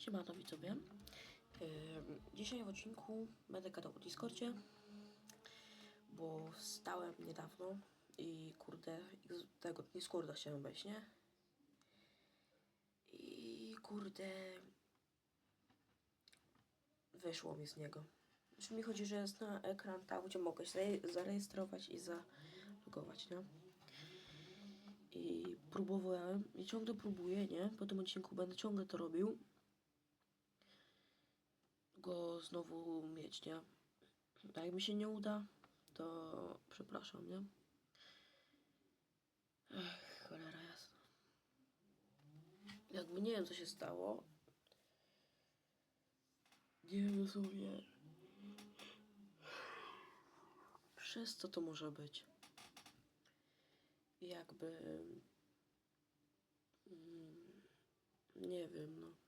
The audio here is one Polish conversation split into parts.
Siemano widzowie. Dzisiaj w odcinku będę gadał o Discordzie, bo wstałem niedawno i kurde, tego Discorda chciałem wejść, nie? I kurde, wyszło mi z niego. Znaczy mi chodzi, że jest na ekran tam, gdzie mogę się zarejestrować i zalogować, nie? I próbowałem, i ciągle próbuję, nie? Po tym odcinku będę ciągle to robił. Go znowu mieć, nie? A jak mi się nie uda, to przepraszam, nie? Ech, cholera jasna. Jakby nie wiem, co się stało. Nie wiem dosłownie. Przez co to może być? Jakby... mm, Nie wiem, no.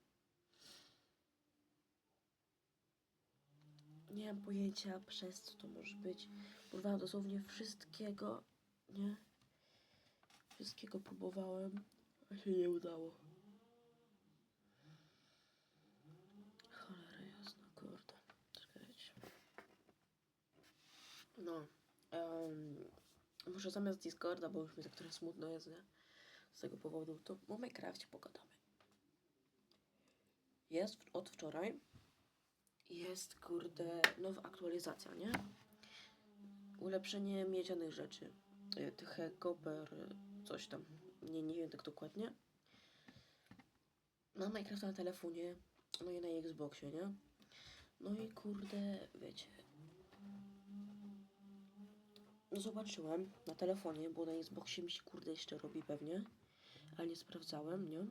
Nie mam pojęcia przez co to może być. Próbowałem dosłownie wszystkiego, nie? Wszystkiego próbowałem, a się nie udało. Cholera jasna, kurde. Czekajcie. No. em, może zamiast Discorda, bo już mi tak trochę smutno jest, nie? Z tego powodu, to o Minecrafcie pogadamy. Jest od wczoraj jest, kurde, nowa aktualizacja, nie? Ulepszenie miedzianych rzeczy. Y, Tych koper, y, coś tam. Nie, nie wiem tak dokładnie. Mam Minecraft na telefonie, no i na Xboxie, nie? No i kurde, wiecie. No zobaczyłem na telefonie, bo na Xboxie mi się kurde jeszcze robi pewnie, ale nie sprawdzałem, nie?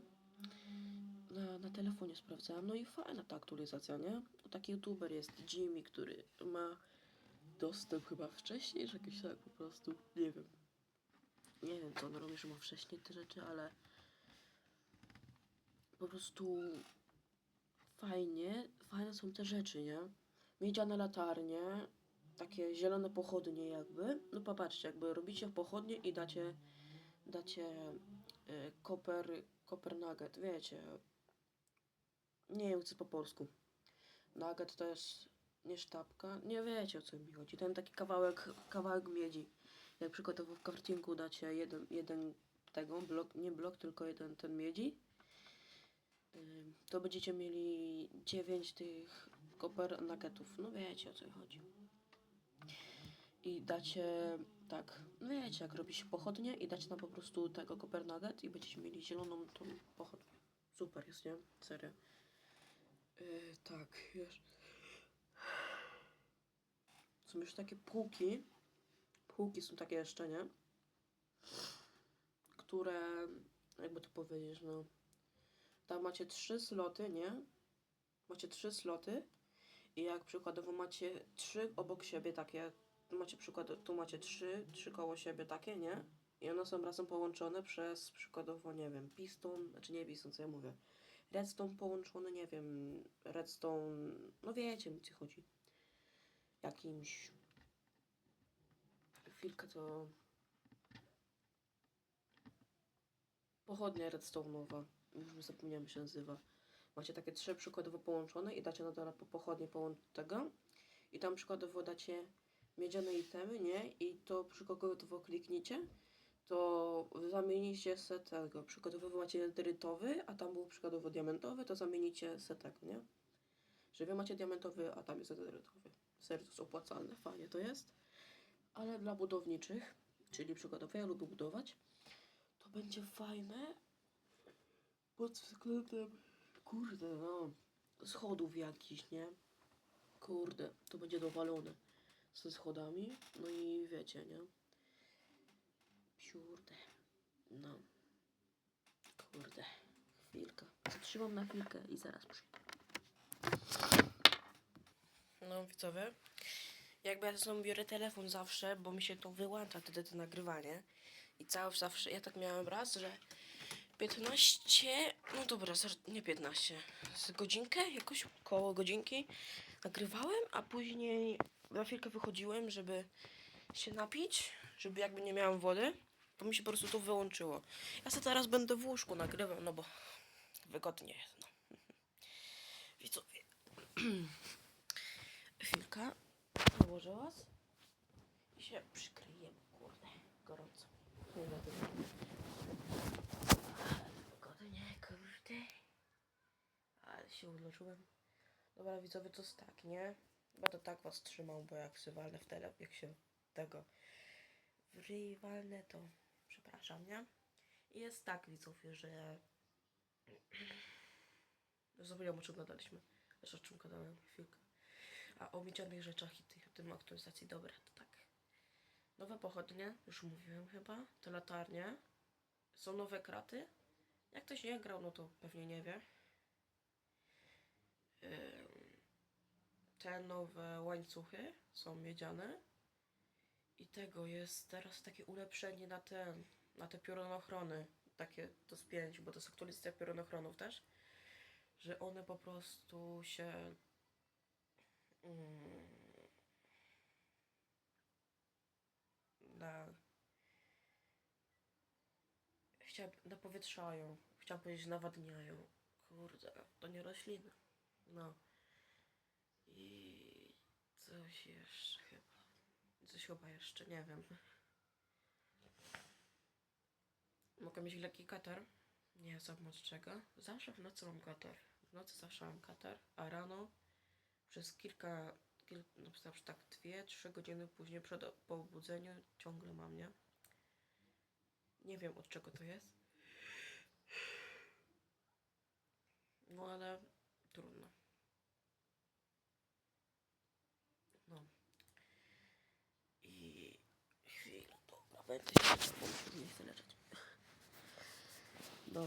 Na, na telefonie sprawdzałam, no i fajna ta aktualizacja, nie? Taki youtuber jest Jimmy, który ma dostęp chyba wcześniej, że jakiś tak po prostu, nie wiem. Nie wiem, co on robi, że ma wcześniej te rzeczy, ale po prostu fajnie, fajne są te rzeczy, nie? Miedziane latarnie, takie zielone pochodnie jakby. No popatrzcie, jakby robicie pochodnie i dacie, dacie y, koper, koper nugget, wiecie, nie wiem, co po polsku. Nugget to jest nie sztabka. Nie wiecie o co mi chodzi. Ten taki kawałek, kawałek miedzi. Jak przykładowo w craftingu dacie jeden, jeden tego, blok, nie blok, tylko jeden ten miedzi. To będziecie mieli 9 tych koper nuggetów. No wiecie o co chodzi. I dacie, tak, no wiecie, jak robi się pochodnie i dacie nam po prostu tego koper nugget i będziecie mieli zieloną tą pochodnię. Super jest, nie? Serio. Yy, tak, wiesz. Są już takie półki. Półki są takie jeszcze, nie? Które, jakby to powiedzieć, no. Tam macie trzy sloty, nie? Macie trzy sloty. I jak przykładowo macie trzy obok siebie takie, macie przykład, tu macie trzy, trzy koło siebie takie, nie? I one są razem połączone przez przykładowo, nie wiem, piston, znaczy nie piston, co ja mówię redstone połączony, nie wiem, redstone, no wiecie mi co chodzi. Jakimś... Chwilkę to... Pochodnia redstone'owa, już zapomniałem się nazywa. Macie takie trzy przykładowo połączone i dacie na dole po pochodnie tego. I tam przykładowo dacie miedziane itemy, nie? I to przykładowo klikniecie, to zamienicie se tego. Przykładowo macie eterytowy, a tam był przykładowo diamentowy, to zamienicie se nie? Że wy macie diamentowy, a tam jest eterytowy. Serio, to jest opłacalne, fajnie to jest. Ale dla budowniczych, czyli przykładowo ja lubię budować, to będzie fajne pod względem, kurde, no, schodów jakichś, nie? Kurde, to będzie dowalone ze schodami, no i wiecie, nie? Kurde. No. Kurde. Chwilkę. Zatrzymam na chwilkę i zaraz przyjdę. No widzowie. Jakby ja sobie biorę telefon zawsze, bo mi się to wyłącza wtedy to nagrywanie. I cały zawsze, ja tak miałem raz, że 15, no dobra, nie 15, z godzinkę, jakoś koło godzinki nagrywałem, a później na chwilkę wychodziłem, żeby się napić, żeby jakby nie miałem wody, to mi się po prostu to wyłączyło. Ja sobie teraz będę w łóżku nagrywał, no bo wygodnie jest, no. Chwilkę. Położę was. I się przykryjemy, kurde. Gorąco. Nie tego. Ale Wygodnie, kurde. Ale się uleczyłem. Dobra, widzowie, to jest tak, nie? Będę tak was trzymał, bo jak się walnę w tele, jak się tego w ryj walnę, to przepraszam, nie? I jest tak, widzowie, że zapomniałam o czym gadaliśmy. Jeszcze o czym gadałem chwilkę. A o miedzianych rzeczach i tych, tym aktualizacji, dobra, to tak. Nowe pochodnie, już mówiłem chyba, te latarnie. Są nowe kraty. Jak ktoś nie grał, no to pewnie nie wie. Te nowe łańcuchy są miedziane. I tego jest teraz takie ulepszenie na ten, na te piorunochrony. Takie to z pięć, bo to jest aktualizacja piorunochronów też. Że one po prostu się mm, na chciałam, napowietrzają. Chciałam powiedzieć nawadniają. Kurde, to nie rośliny. No. I coś jeszcze chyba. Coś chyba jeszcze, nie wiem. Mogę mieć lekki katar. Nie znam czego. Zawsze w nocy mam katar. W nocy zawsze mam katar, a rano przez kilka, kil, no, przykład tak dwie, trzy godziny później przed po obudzeniu ciągle mam, nie? Nie wiem od czego to jest. No ale trudno. No. I chwila, dobra, będę się leczył, bo już nie chcę leczyć. No.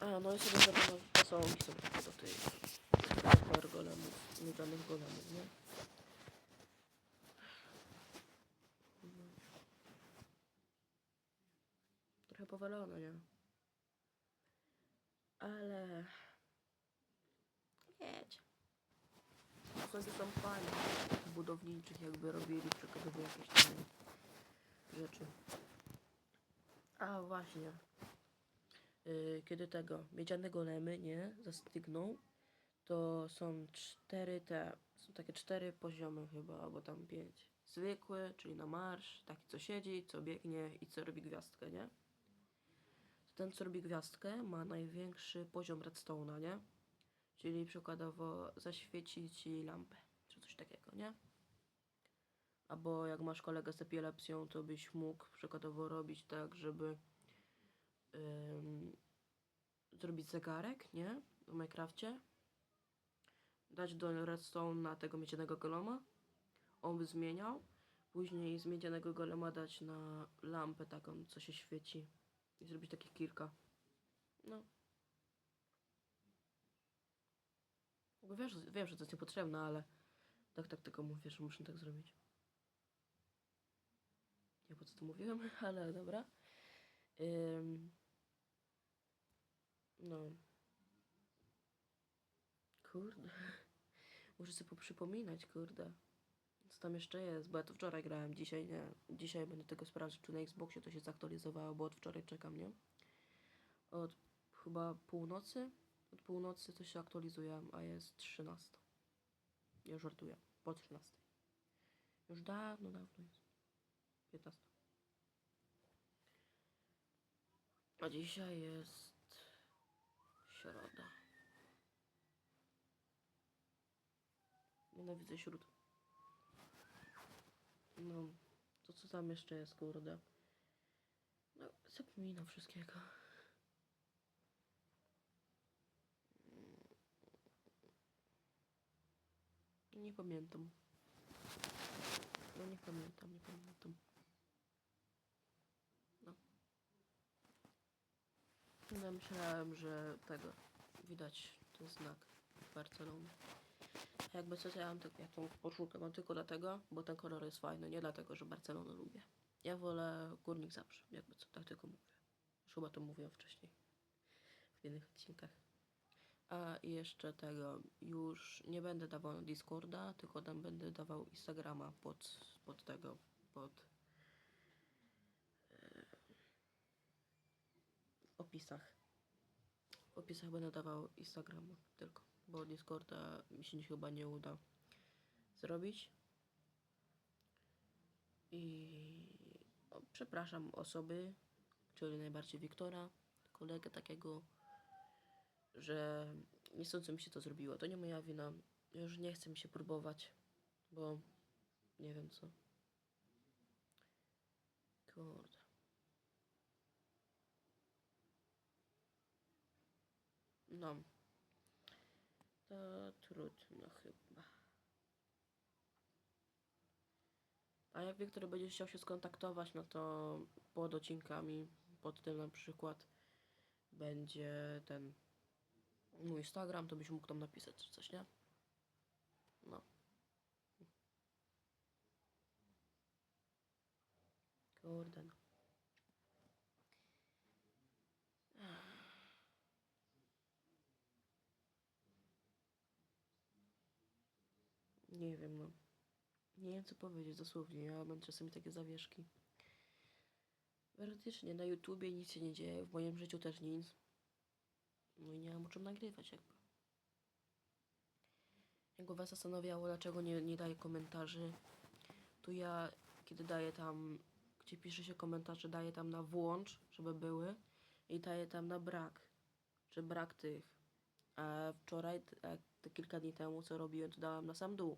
A, no i sobie zrobimy posągi sobie do tych super golemów, miedzianych golemów, nie? No. Trochę powalone, nie? Ale... Jedź. Posągi są fajne. Budowniczych jakby robili, przykładowo jakieś tam rzeczy. A właśnie. Yy, kiedy tego miedziane golemy, nie, zastygną, to są cztery te, są takie cztery poziomy chyba, albo tam pięć. Zwykły, czyli na marsz, taki co siedzi, co biegnie i co robi gwiazdkę, nie? Ten, co robi gwiazdkę, ma największy poziom redstone'a, nie? Czyli przykładowo zaświeci ci lampę, czy coś takiego, nie? Albo jak masz kolegę z epilepsją, to byś mógł przykładowo robić tak, żeby zrobić zegarek, nie? W Minecrafcie. Dać do redstone na tego miedzianego golema. On by zmieniał. Później z miedzianego golema dać na lampę taką, co się świeci. I zrobić takich kilka. No. Bo wiesz, wiem, że to jest niepotrzebne, ale tak, tak tylko mówię, że muszę tak zrobić. To ale dobra. Ym... No. Kurde. Muszę sobie poprzypominać, kurde. Co tam jeszcze jest? Bo ja to wczoraj grałem, dzisiaj nie. Dzisiaj będę tego sprawdzić, czy na Xboxie to się zaktualizowało, bo od wczoraj czekam, nie? Od chyba północy? Od północy to się aktualizuje, a jest 13. Ja żartuję. Po 13. Już dawno, dawno jest. 15. A dzisiaj jest środa. Nienawidzę śród. No, to co tam jeszcze jest, kurde? No, zapominam wszystkiego. Nie pamiętam. No nie pamiętam, nie pamiętam. No myślałem, że tego widać ten znak Barcelony. Jakby co ja mam tylko, ja tą koszulkę mam tylko dlatego, bo ten kolor jest fajny, nie dlatego, że Barcelonę lubię. Ja wolę górnik zawsze, jakby co, tak tylko mówię. Już chyba to mówiłem wcześniej. W innych odcinkach. A jeszcze tego, już nie będę dawał Discorda, tylko tam będę dawał Instagrama pod, pod tego, pod e, w opisach. Opisach będę dawał Instagrama tylko. bo Discorda mi się chyba nie uda zrobić. I przepraszam osoby, czyli najbardziej Wiktora, kolegę takiego, że niechcący mi się to zrobiło. To nie moja wina. Już nie chcę mi się próbować, bo nie wiem co. Kurde. No. To trudno chyba. A jak Wiktor będzie chciał się skontaktować, no to pod odcinkami, pod tym na przykład będzie ten mój Instagram, to byś mógł tam napisać coś, nie? No. Kurde no. Nie wiem, no. Nie wiem, co powiedzieć dosłownie. Ja mam czasami takie zawieszki. Praktycznie na YouTubie nic się nie dzieje, w moim życiu też nic. No i nie mam o czym nagrywać, jakby. Jakby was zastanawiało, dlaczego nie, nie daję komentarzy, to ja, kiedy daję tam, gdzie pisze się komentarze, daję tam na włącz, żeby były i daję tam na brak, czy brak tych. A wczoraj, a te kilka dni temu, co robiłem, to dałam na sam dół.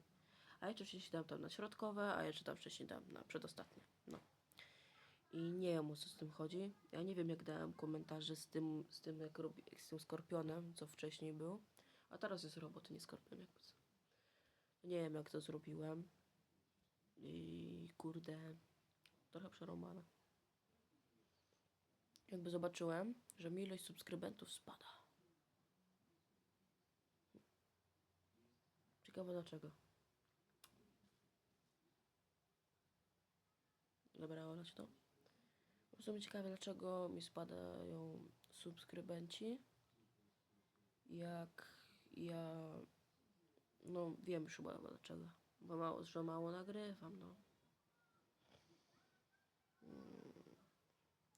A jeszcze wcześniej dam tam na środkowe, a jeszcze tam wcześniej dam na przedostatnie. No. I nie wiem o co z tym chodzi. Ja nie wiem jak dałem komentarze z tym, z tym jak robi, z tym skorpionem, co wcześniej był. A teraz jest robot, nie skorpion jakby co. Nie wiem jak to zrobiłem. I kurde, trochę przerąbane. Jakby zobaczyłem, że mi ilość subskrybentów spada. Ciekawe dlaczego. Dobra, olać to. Prostu mnie ciekawe, dlaczego mi spadają subskrybenci. Jak ja. No, wiem już chyba dlaczego. Bo mało, że mało nagrywam, no. Mm.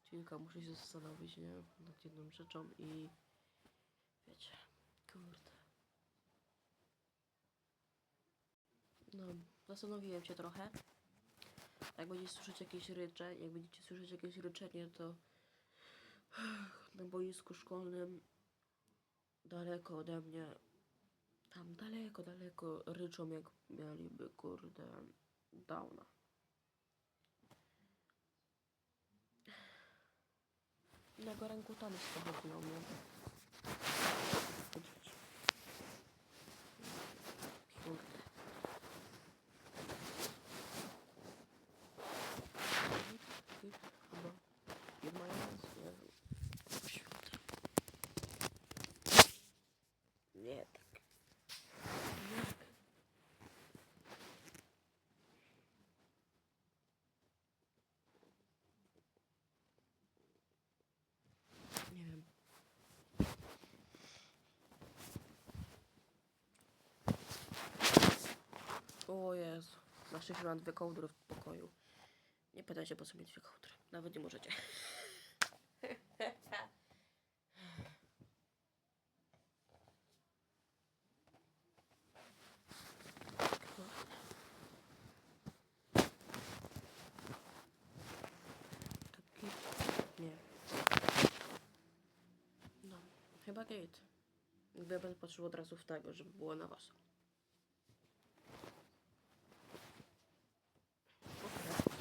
Kilka muszę się zastanowić, nie? Nad jedną rzeczą i. Wiecie, kurde. No, zastanowiłem się trochę. Jak będziecie słyszeć jakieś rycze, jak będziecie słyszeć jakieś ryczenie, to na boisku szkolnym daleko ode mnie, tam daleko, daleko ryczą jak mieliby, kurde, downa. Na orangutany spochodzą mnie. Kurde. Chyba. Nie mając, nie wiem. Święte. Nie tak. Jak? Nie wiem. O Jezu. Na szczęście mam dwie kołdry w pokoju. Nie pytajcie po co mieć dwie kołdry. Nawet nie możecie. Nie. No, chyba gate. Będę patrzył od razu w tego, żeby było na was. Okej.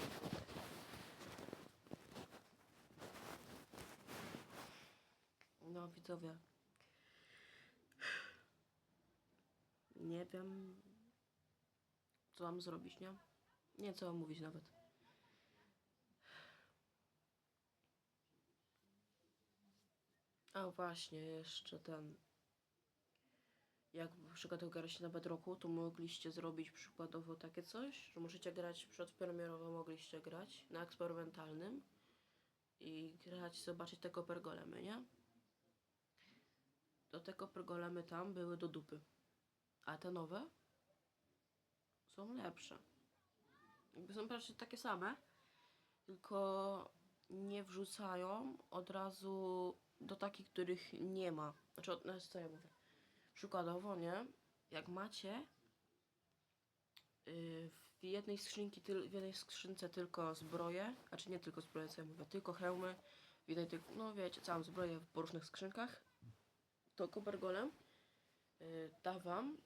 No, Nie wiem, co mam zrobić, nie? Nie, co mam mówić nawet. A właśnie, jeszcze ten. Jak w przykład graliście na Bedrocku, to mogliście zrobić przykładowo takie coś, że możecie grać przedpremierowo, mogliście grać na eksperymentalnym i grać, zobaczyć te kopergolemy, nie? To te kopergolemy tam były do dupy. A te nowe są lepsze. Jakby są praktycznie takie same, tylko nie wrzucają od razu do takich, których nie ma. Znaczy, od- no, co ja mówię? Przykładowo, nie? Jak macie yy, w jednej skrzynki, tyl, w jednej skrzynce tylko zbroje, a czy nie tylko zbroje, co ja mówię, tylko hełmy, w jednej tylko, no wiecie, całą zbroję w różnych skrzynkach, to Copper Golem yy, da wam,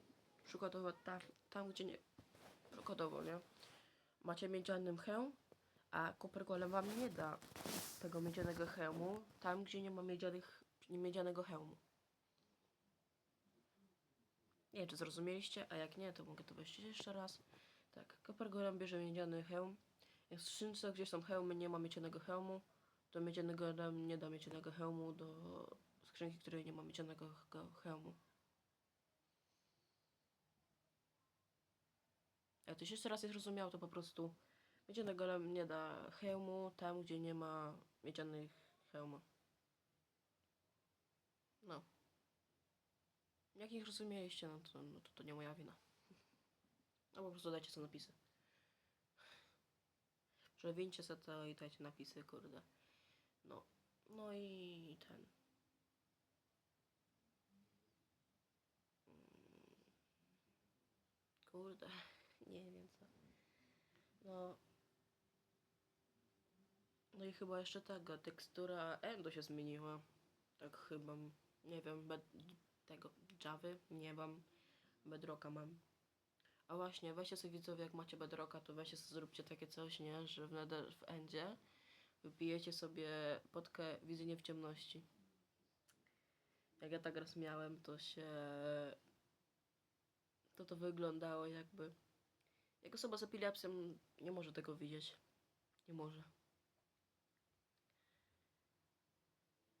przykładowo tam, tam gdzie nie, przykładowo, nie? Macie miedziany hełm, a Copper Golem wam nie da tego miedzianego hełmu, tam gdzie nie ma miedzianych, miedzianego hełmu. Nie wiem, czy zrozumieliście, a jak nie, to mogę to powiedzieć jeszcze raz. Tak, Copper Golem bierze miedziany hełm. Jak w skrzynce, gdzie są hełmy, nie ma miedzianego hełmu, to miedziany golem nie da miedzianego hełmu do skrzynki, której nie ma miedzianego he- hełmu. Jak ktoś jeszcze raz nie zrozumiał, to po prostu miedziany golem nie da hełmu tam, gdzie nie ma miedzianych hełmu. No. Jak ich rozumieliście, no to, no to, to nie moja wina. No po prostu dajcie sobie napisy. Przewieńcie sobie to i dajcie napisy, kurde. No. No i ten. Kurde, nie wiem co. No. No i chyba jeszcze tego, tekstura Endo się zmieniła. Tak chyba, nie wiem, be, tego Javy nie mam, Bedrocka mam. A właśnie, weźcie sobie widzowie, jak macie Bedrocka, to weźcie sobie zróbcie takie coś, nie, że w, w Endzie wypijecie sobie potkę widzenie w ciemności. Jak ja tak raz miałem, to się... To to wyglądało jakby... Jak osoba z epilepsją nie może tego widzieć. Nie może.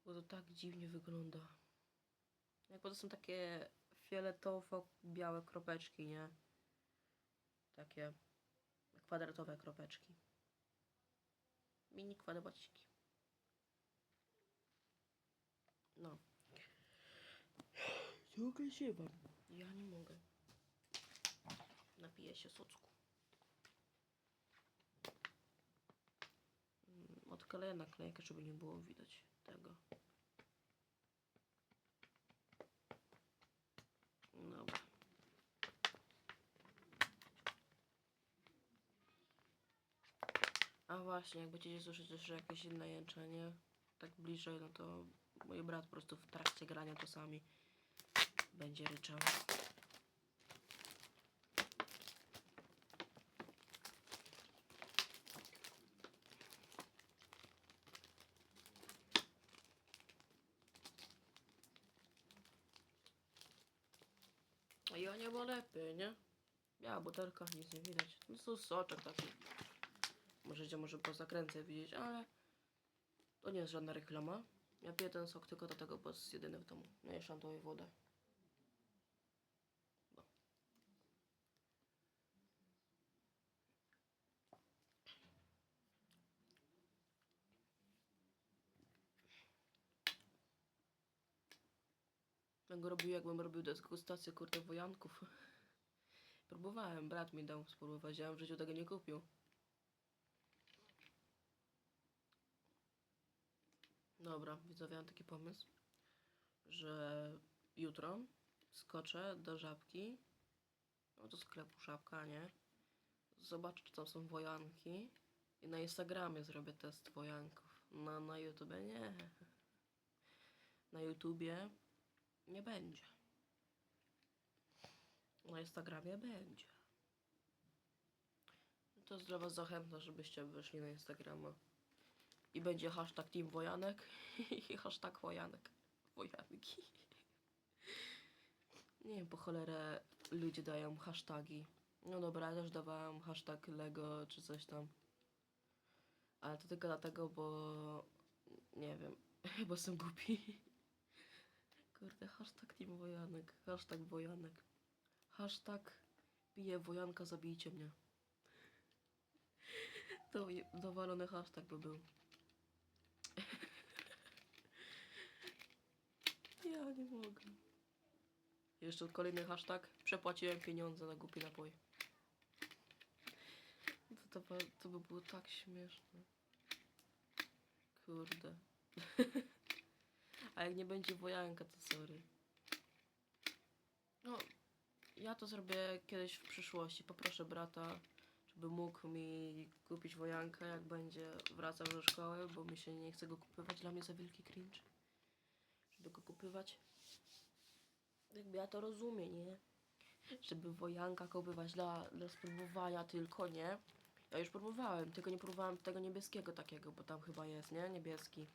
Bo to tak dziwnie wygląda. Jakby to są takie fioletowo-białe kropeczki, nie? Takie kwadratowe kropeczki. Mini kwadraciki. No. Ciągle ziewam. Ja nie mogę. Napiję się socku. Mm, Odkleję naklejkę, żeby nie było widać tego. Dobra. A właśnie, jak będziecie słyszeć jeszcze jakieś inne jęczenie, tak bliżej, no to mój brat po prostu w trakcie grania czasami będzie ryczał. Lepiej, nie? Biała butelka, nic nie widać. No to soczek taki. Możecie może po zakręcie widzieć, ale to nie jest żadna reklama. Ja piję ten sok tylko do tego, bo jest jedyny w domu. No i szantuję wodę. Ja robił, jakbym robił degustację kurde wojanków. Próbowałem, brat mi dał spróbować, ja w życiu tego nie kupił. Dobra, widzowie, mam taki pomysł, że jutro skoczę do żabki, no do sklepu żabka, nie? Zobaczę, czy tam są wojanki i na Instagramie zrobię test wojanków. Na, na YouTubie nie. Na YouTubie nie będzie. Na Instagramie będzie. To jest dla was zachęta, żebyście wyszli na Instagrama. I będzie hashtag Team Wojanek i hashtag Wojanek. Wojanki. Nie wiem, po cholerę ludzie dają hasztagi. No dobra, ja też dawałam hashtag Lego czy coś tam. Ale to tylko dlatego, bo... Nie wiem, bo jestem głupi. Kurde, hashtag Team Wojanek, hashtag Wojanek. Hashtag piję Wojanka, zabijcie mnie. To dowalony hashtag by był. Ja nie mogę. Jeszcze kolejny hashtag. Przepłaciłem pieniądze na głupi napój. To, to, to by było tak śmieszne. Kurde. A jak nie będzie wojanka, to sorry. ja to zrobię kiedyś w przyszłości. Poproszę brata, żeby mógł mi kupić wojanka, jak będzie wracał do szkoły, bo mi się nie chce go kupywać. Dla mnie za wielki cringe, żeby go kupywać. Jakby ja to rozumiem, nie? Żeby wojanka kupywać dla, dla spróbowania tylko, nie? Ja już próbowałem, tylko nie próbowałem tego niebieskiego takiego, bo tam chyba jest, nie? Niebieski.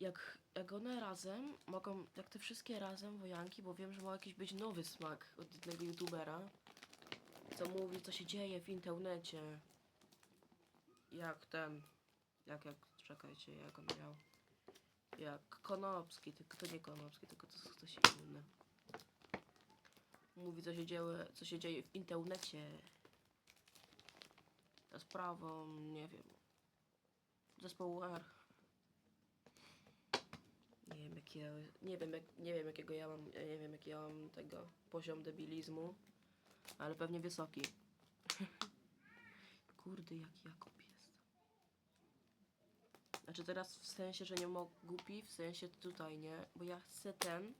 Jak, jak one razem mogą, jak te wszystkie razem wojanki, bo wiem, że ma jakiś być nowy smak od jednego youtubera, co mówi, co się dzieje w internecie. Jak ten, jak, jak, czekajcie, jak on miał. Jak Konopski, tylko to nie Konopski, tylko to jest ktoś inny. Mówi, co się dzieje, co się dzieje w internecie. Za sprawą, nie wiem, zespołu R. Jakie, nie wiem, jak, nie wiem jakiego ja mam, nie wiem jaki ja mam tego poziom debilizmu, ale pewnie wysoki. Kurde, jaki Jakub jest. Znaczy teraz w sensie, że nie mogę głupi, w sensie tutaj, nie? Bo ja chcę ten,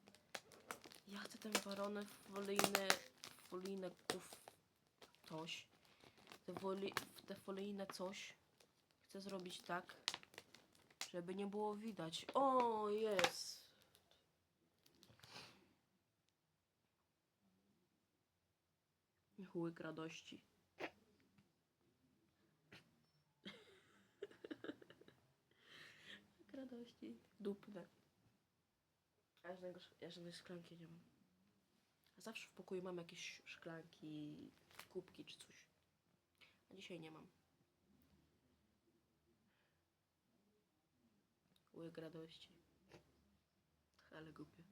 ja chcę ten warony folijny, folijne kuf, coś, te, woli, te folijne coś, chcę zrobić tak, żeby nie było widać. O, jest! Łyk radości. Łyk radości. Dupne. Ja żadnego, ja żadnej szklanki nie mam. A zawsze w pokoju mam jakieś szklanki, kubki czy coś. A dzisiaj nie mam. Łyk radości. Ale głupie.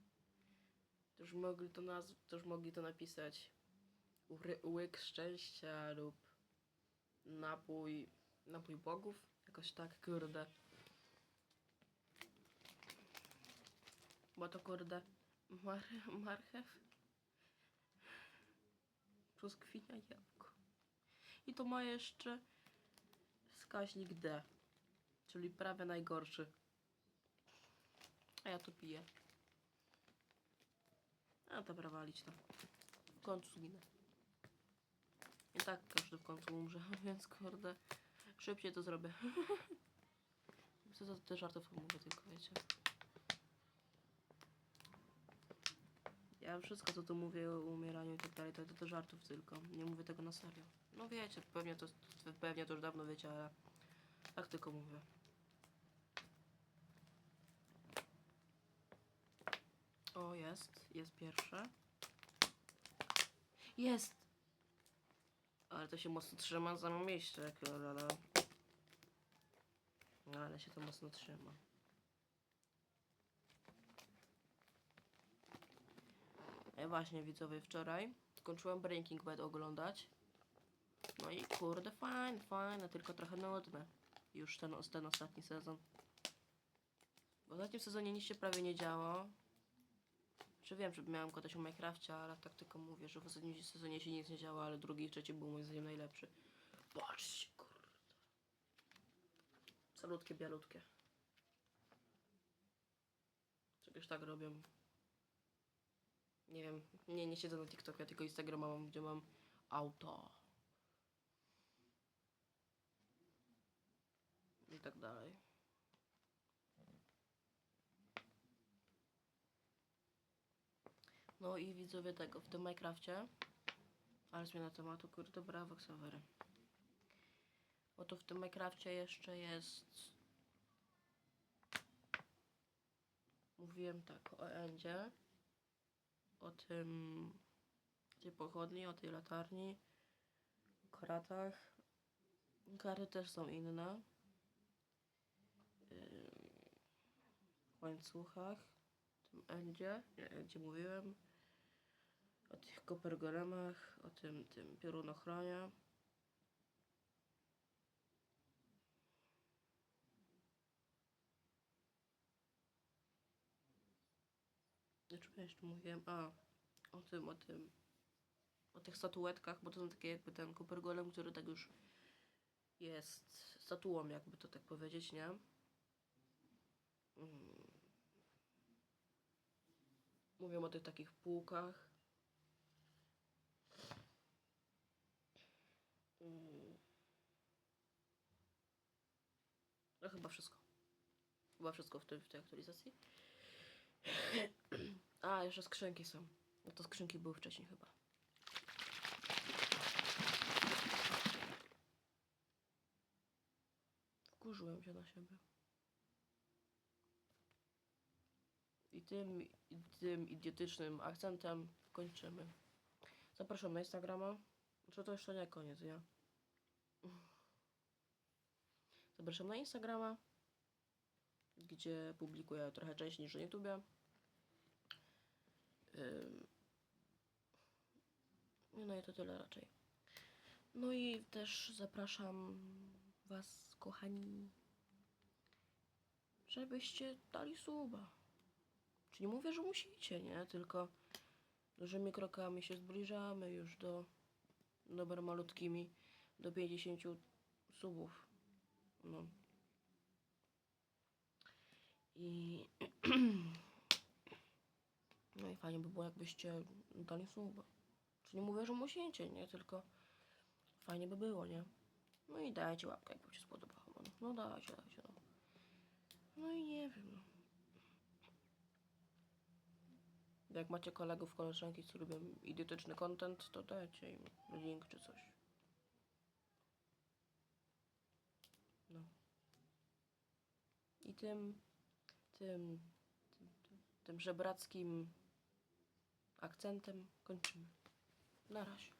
To już mogli to naz- to już mogli to napisać. Ły- Łyk szczęścia lub napój, napój bogów. Jakoś tak, kurde. Bo to kurde mar marchew, brzoskwinia, jabłko. I to ma jeszcze wskaźnik D, czyli prawie najgorszy. A ja to piję. A dobra, walić to. W końcu zginę. I tak każdy w końcu umrze, więc kurde, szybciej to zrobię. Co za te żartów mówię tylko, wiecie. Ja wszystko, co tu mówię o umieraniu i tak dalej, to, to, to żartów tylko. Nie mówię tego na serio. No wiecie, pewnie to, pewnie to już dawno wiecie, ale tak tylko mówię. O, jest. Jest pierwsze. Jest! Ale to się mocno trzyma za miejsce, kurde. No, ale się to mocno trzyma. E właśnie widzowie, wczoraj skończyłem Breaking Bad oglądać. No i kurde, fajne, fajne, tylko trochę nudne. Już ten, ten ostatni sezon. W ostatnim sezonie nic się prawie nie działo. Czy wiem, że miałem gadać o Minecrafcie, ale tak tylko mówię, że w ostatnim sezonie się nic nie działo, ale drugi i trzeci był moim zdaniem najlepszy. Patrzcie, kurde. Salutkie, bialutkie. Czegoś tak robią. Nie wiem, nie, nie siedzę na TikToku, ja tylko Instagrama mam, gdzie mam auto. I tak dalej. No i widzowie tego, w tym Minecrafcie, ale zmiana tematu, kurde, brawo, Xavery. Oto w tym Minecrafcie jeszcze jest... Mówiłem tak, o Endzie, o tym, tej pochodni, o tej latarni, o kratach. Kary też są inne. Ym, łańcuchach, tym Endzie, nie, Endzie mówiłem, o tych kopergolemach, o tym, tym piorunochronie. Dlaczego ja jeszcze mówiłem? A, o tym, o tym, o tych statuetkach, bo to są takie jakby ten kopergolem, który tak już jest statuą, jakby to tak powiedzieć, nie? Mm. Mówią o tych takich półkach. No chyba wszystko. Chyba wszystko w, tej- w tej aktualizacji. A, jeszcze skrzynki są. No to skrzynki były wcześniej chyba. Wkurzyłem się na siebie. I tym, i tym idiotycznym akcentem kończymy. Zapraszam na Instagrama. Czy to jeszcze nie koniec, ja? Zapraszam na Instagrama, gdzie publikuję trochę częściej niż na YouTubie. No i to tyle raczej. No i też zapraszam Was, kochani, żebyście dali suba. Nie mówię, że musicie, nie? Tylko dużymi krokami się zbliżamy już do dobra malutkimi do 50 subów. No. I no i fajnie by było, jakbyście dali suba. Czy nie mówię, że musicie, nie? Tylko fajnie by było, nie? No i dajcie łapkę, jak wam się spodobało. No, no dajcie, dajcie, no. No i nie wiem, no. Jak macie kolegów, koleżanki, co lubią idiotyczny content, to dajcie im link czy coś. No. I tym, tym, tym, tym, żebrackim akcentem kończymy. Na razie.